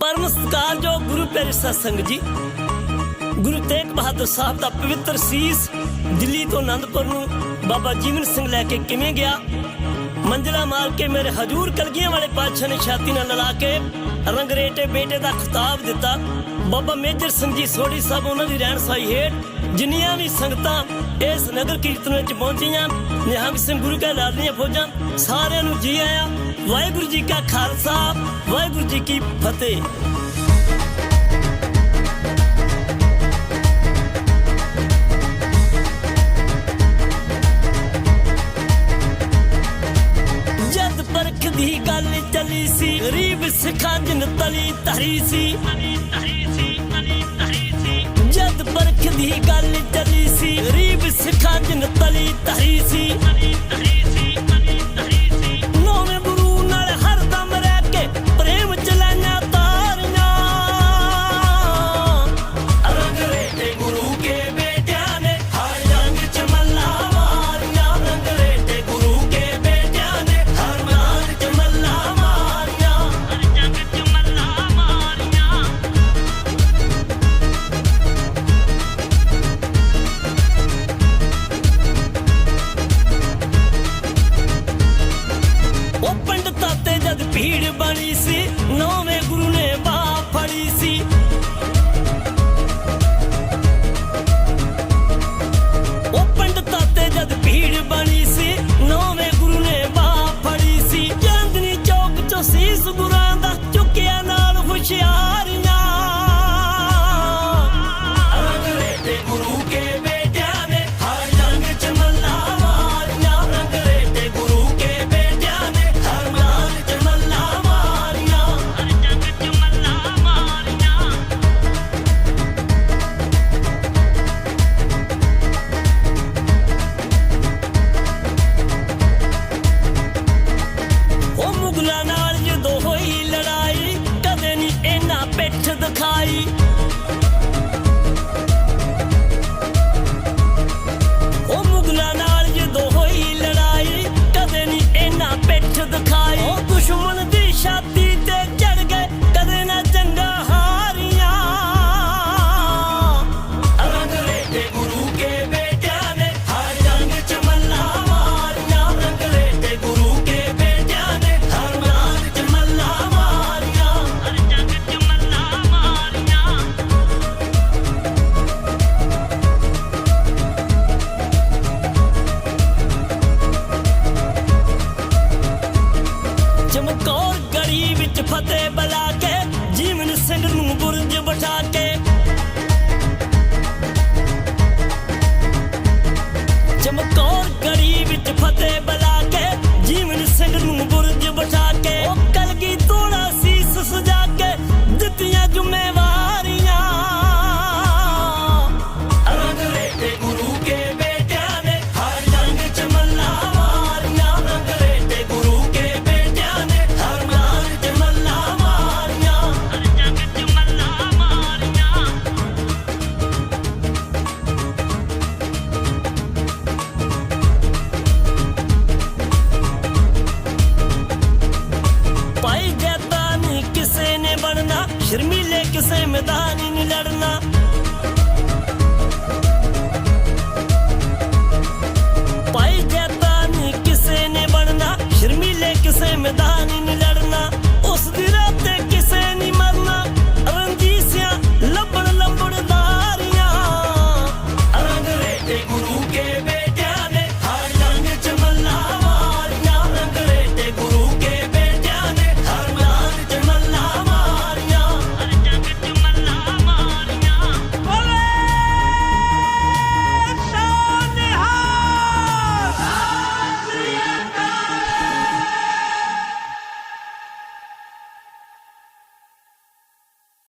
ਪਰਮ ਸਤਿਕਾਰਯੋਗ ਗੁਰੂ ਪਿਆਰੇ ਸਤਸੰਗ ਜੀ, ਗੁਰੂ ਤੇਗ ਬਹਾਦਰ ਸਾਹਿਬ ਦਾ ਪਵਿੱਤਰ ਸੀਸ ਦਿੱਲੀ ਤੋਂ ਆਨੰਦਪੁਰ ਨੂੰ ਬਾਬਾ ਜੀਵਨ ਸਿੰਘ ਲੈ ਕੇ ਕਿਵੇਂ ਗਿਆ? ਮੰਜ਼ਲਾ ਮਾਰ ਕੇ ਮੇਰੇ ਹਜੂਰ ਕਲਗੀਆਂ ਵਾਲੇ ਪਾਤਸ਼ਾਹ ਨੇ ਛਾਤੀ ਨਾਲ ਲਲਾ ਕੇ ਰੰਗਰੇਟੇ ਬੇਟੇ ਦਾ ਖਿਤਾਬ ਦਿੱਤਾ। ਬਾਬਾ ਮੇਜਰ ਸਿੰਘ ਜੀ, ਸੋਢੀ ਸਾਹਿਬ ਉਹਨਾਂ ਦੀ ਰਹਿਣ ਸਾਈ ਹੇਠ ਜਿੰਨੀਆਂ ਵੀ ਸੰਗਤਾਂ ਇਸ ਨਗਰ ਕੀਰਤਨ ਵਿੱਚ ਪਹੁੰਚੀਆਂ, ਨਿਹੰਗ ਸਿੰਘ ਗੁਰੂ ਕਾ ਲਾਲੀਆਂ ਫੌਜਾਂ ਸਾਰਿਆਂ ਨੂੰ ਜੀ ਆਇਆ। ਵਾਹਿਗੁਰੂ ਜੀ ਕਾ ਖਾਲਸਾ, ਵਾਹਿਗੁਰੂ ਜੀ ਕੀ ਫਤਿਹ। ਜਦ ਪਰਖ ਦੀ ਗੱਲ ਚੱਲੀ ਸੀ, ਰੀਬ ਸਿੱਖਾਂ ਜਨ ਤਲੀ ਧਰੀ ਸੀ। ਜਦ ਪਰਖ ਦੀ ਗੱਲ ਚੱਲੀ ਸੀ, ਰੀਬ ਸਿਖਾਂ ਜਨ ਤਲੀ ਧਰੀ ਸੀ। Kai. ਕੌਰ ਗਲੀ ਵਿੱਚ ਫਤਿਹ ਬਲਾ ਕੇ